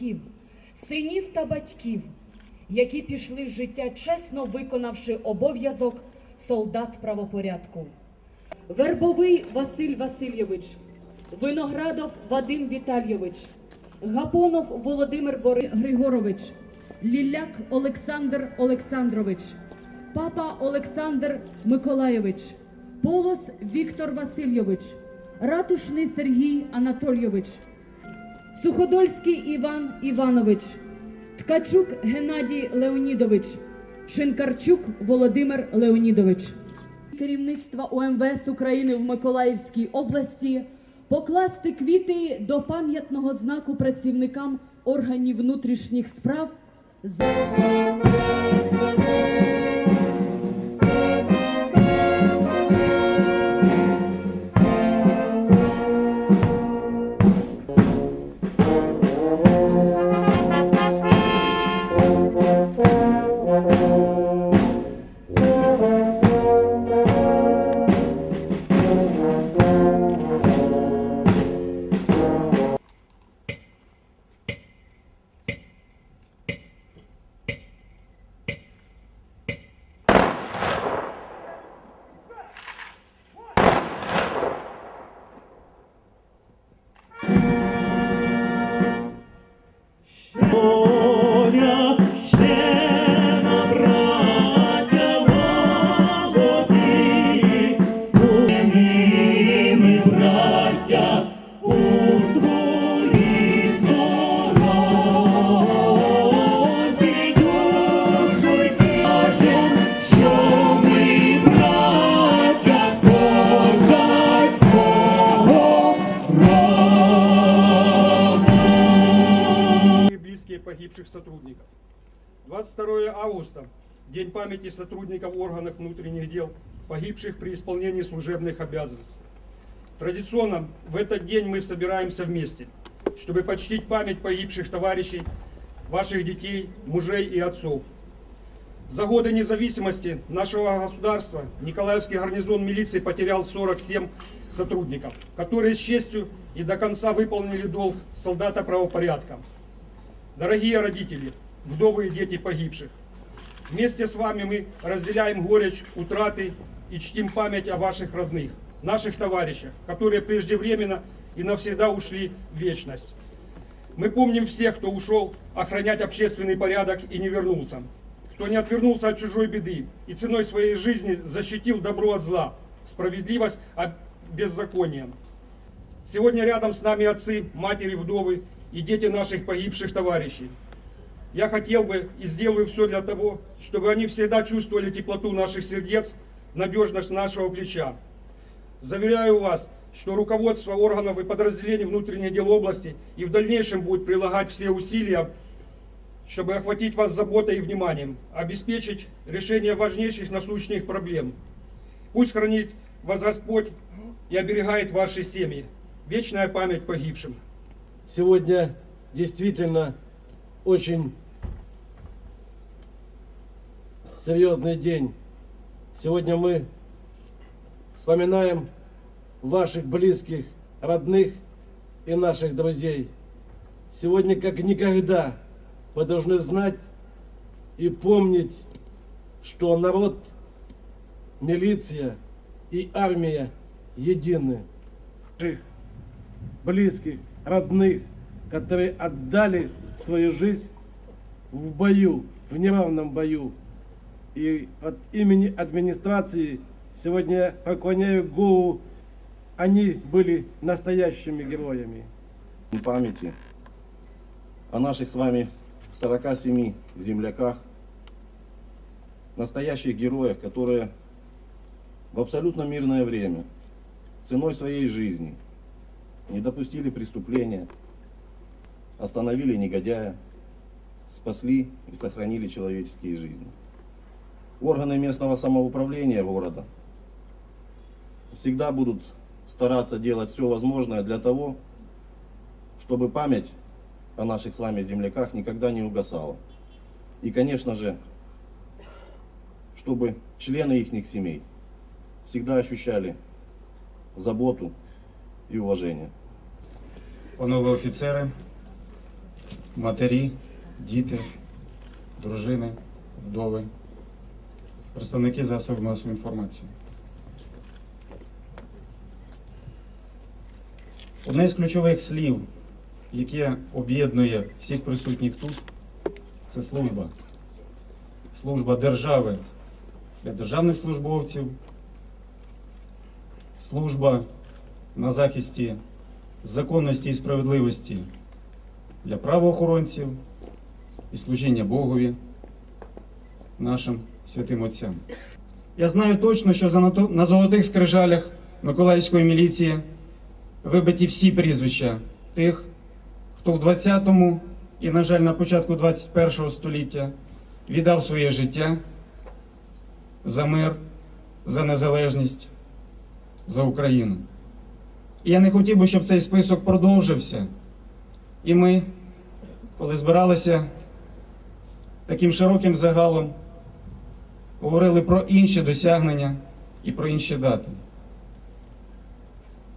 чоловіків, синів та батьків, які пішли з життя чесно виконавши обов'язок солдат правопорядку. Вербовий Василь Васильович, Виноградов Вадим Віталійович, Гапонов Володимир Бори- Григорович, Ліляк Олександр Олександрович, Папа Олександр Миколайович, Полос Віктор Васильович, Ратушний Сергій Анатолійович, Суходольський Іван Іванович, Ткачук Геннадій Леонідович, Шинкарчук Володимир Леонідович. Керівництва УМВС України в Миколаївській області покласти квіти до пам'ятного знаку працівникам органів внутрішніх справ за августа – День памяти сотрудников органов внутренних дел, погибших при исполнении служебных обязанностей. Традиционно в этот день мы собираемся вместе, чтобы почтить память погибших товарищей, ваших детей, мужей и отцов. За годы независимости нашего государства Николаевский гарнизон милиции потерял 47 сотрудников, которые с честью и до конца выполнили долг солдата правопорядка. Дорогие родители, вдовы и дети погибших, вместе с вами мы разделяем горечь утраты и чтим память о ваших родных, наших товарищах, которые преждевременно и навсегда ушли в вечность. Мы помним всех, кто ушел охранять общественный порядок и не вернулся, кто не отвернулся от чужой беды и ценой своей жизни защитил добро от зла, справедливость от беззакония. Сегодня рядом с нами отцы, матери, вдовы и дети наших погибших товарищей. Я хотел бы и сделаю все для того, чтобы они всегда чувствовали теплоту наших сердец, надежность нашего плеча. Заверяю вас, что руководство органов и подразделений внутренних дел области и в дальнейшем будет прилагать все усилия, чтобы охватить вас заботой и вниманием, обеспечить решение важнейших насущных проблем. Пусть хранит вас Господь и оберегает ваши семьи. Вечная память погибшим. Сегодня действительно очень серьезный день. Сегодня мы вспоминаем ваших близких, родных и наших друзей. Сегодня как никогда вы должны знать и помнить, что народ, милиция и армия едины. Наших близких, родных, которые отдали свою жизнь в бою, в неравном бою. И от имени администрации сегодня я поклоняю голову, они были настоящими героями. памяти о наших с вами 47 земляках, настоящих героях, которые в абсолютно мирное время, ценой своей жизни, не допустили преступления, остановили негодяя, спасли и сохранили человеческие жизни. Органы местного самоуправления города всегда будут стараться делать все возможное для того, чтобы память о наших с вами земляках никогда не угасала. И, конечно же, чтобы члены их семей всегда ощущали заботу и уважение. Панове офіцери, матері, діти, дружини, вдови, представники засобів масової інформації. Одне з ключових слів, яке об'єднує всіх присутніх тут, це служба. Служба держави для державних службовців, служба на захисті законності і справедливості для правоохоронців і служіння Богові, нашим святим отцям. Я знаю точно, що на золотих скрижалях Миколаївської міліції вибиті всі прізвища тих, хто в 20-му і, на жаль, на початку 21-го століття віддав своє життя за мир, за незалежність, за Україну. І я не хотів би, щоб цей список продовжився. І ми, коли збиралися таким широким загалом, говорили про інші досягнення і про інші дати.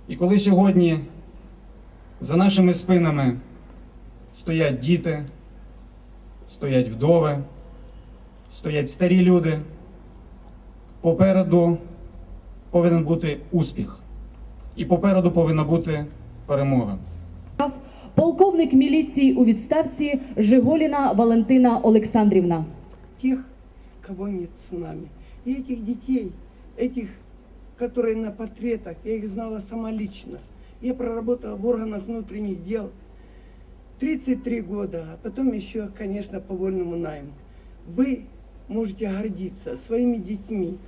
І коли сьогодні за нашими спинами стоять діти, стоять вдови, стоять старі люди, попереду повинен бути успіх. І попереду повинна бути перемога. Полковник міліції у відставці Жиголіна Валентина Олександрівна. тех, кого нет с нами. И этих детей, этих, которые на портретах, я их знала сама лично. Я проработала в органах внутренних дел 33 года, а потом еще, конечно, по вольному найму. Вы можете гордиться своими детьми,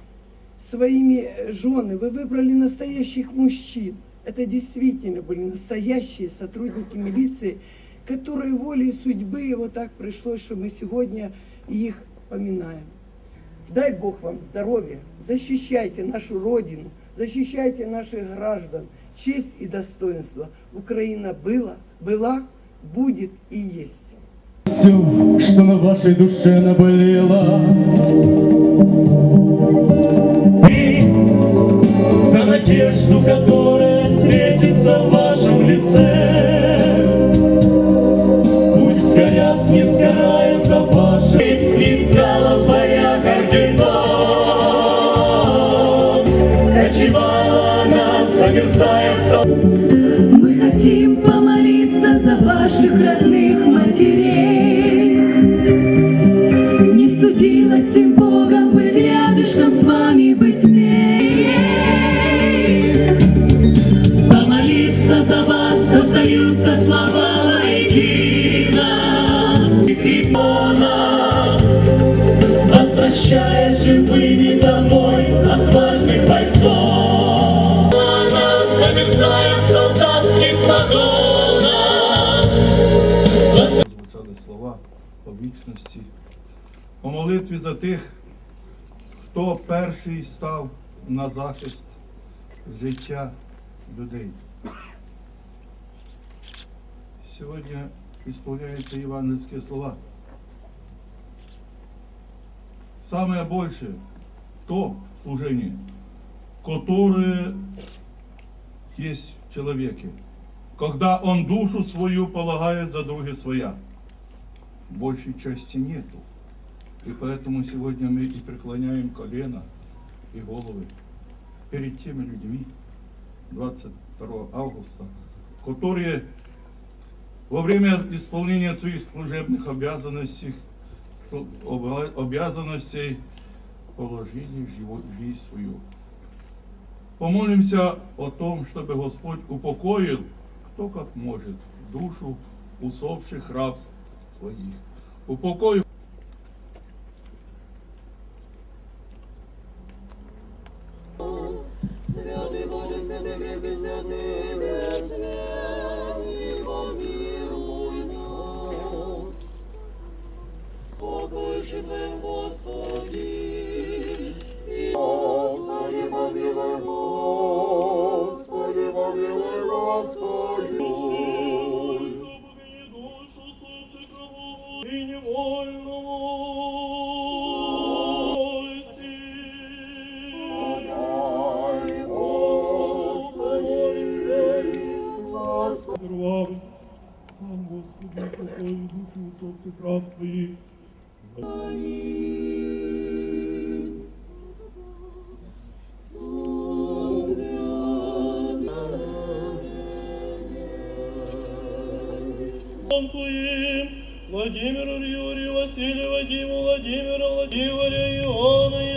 своими э, женами. Вы выбрали настоящих мужчин. Это действительно были настоящие сотрудники милиции, которые волей судьбы вот так пришлось, что мы сегодня их поминаем. Дай Бог вам здоровья, защищайте нашу Родину, защищайте наших граждан, честь и достоинство. Украина была, была, будет и есть. Все, что на вашей душе наболело. И за надежду, которая светится в вашем лице. Пусть горят, не сгорая за ваши Если скала Кочевала она, замерзая Мы хотим помолиться за ваших родных матерей. Не судилось им вічності, по молитві за тих, хто перший став на захист життя людей. Сьогодні ісполняються євангельські слова. Самое больше то служение, которое есть в человеке, когда он душу свою полагает за други своя. Большей части нету. И поэтому сегодня мы и преклоняем колено и головы перед теми людьми 22 августа, которые во время исполнения своих служебных обязанностей, обязанностей положили жизнь свою. Помолимся о том, чтобы Господь упокоил, кто как может, душу усопших раб своих. Упокоил Святый Боже, крепкий, святый Твоим, Владимиру Юрию, Василию Вадиму, Владимира, Владимира, Владимира,